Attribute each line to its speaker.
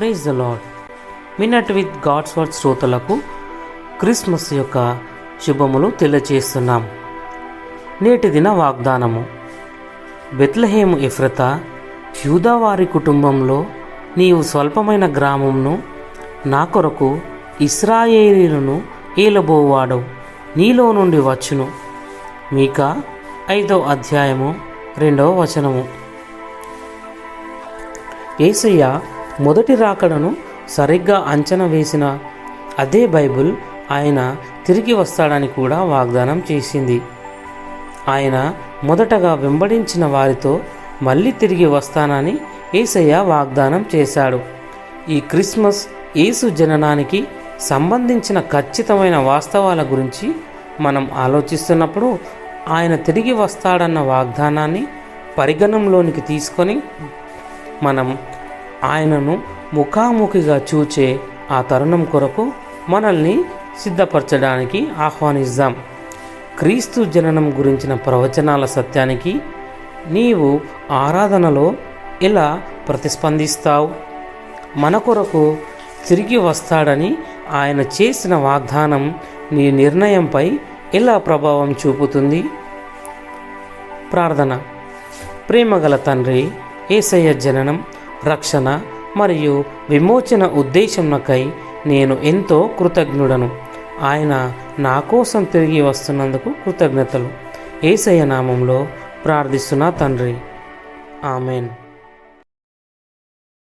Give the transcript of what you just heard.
Speaker 1: Praise the lord minute with God's word శ్రోతలకు Christmas యొక్క శుభములు తెలియచేస్తున్నాం నేటి దిన వాగ్దానము. బెత్లహేము ఇఫ్రత యూదావారి కుటుంబంలో నీవు స్వల్పమైన గ్రామంను నా కొరకు ఇస్రాయేలీలను ఏలబోవాడవు నీలో నుండి వచ్చును. మీకా ఐదో అధ్యాయము రెండవ వచనము. ఏసయ్య మొదటి రాకడను సరిగ్గా అంచనా వేసిన అదే బైబిల్ ఆయన తిరిగి వస్తాడని కూడా వాగ్దానం చేసింది. ఆయన మొదటగా వెంబడించిన వారితో మళ్ళీ తిరిగి వస్తానని ఏసయ్య వాగ్దానం చేశాడు. ఈ క్రిస్మస్ యేసు జననానికి సంబంధించిన ఖచ్చితమైన వాస్తవాల గురించి మనం ఆలోచిస్తున్నప్పుడు ఆయన తిరిగి వస్తాడన్న వాగ్దానాన్ని పరిగణంలోనికి తీసుకొని మనం ఆయనను ముఖాముఖిగా చూచే ఆ తరుణం కొరకు మనల్ని సిద్ధపరచడానికి ఆహ్వానిద్దాం. క్రీస్తు జననం గురించిన ప్రవచనాల సత్యానికి నీవు ఆరాధనలో ఎలా ప్రతిస్పందిస్తావు? మన కొరకు తిరిగి వస్తాడని ఆయన చేసిన వాగ్దానం నీ నిర్ణయంపై ఎలా ప్రభావం చూపుతుంది? ప్రార్థన. ప్రేమగల తండ్రి ఏసయ్య జననం రక్షణ మరియు విమోచన ఉద్దేశంకై నేను ఎంతో కృతజ్ఞుడను. ఆయన నా కోసం తిరిగి వస్తున్నందుకు కృతజ్ఞతలు. ఏసయ్య నామంలో ప్రార్థిస్తున్నా తండ్రి. ఆమెన్.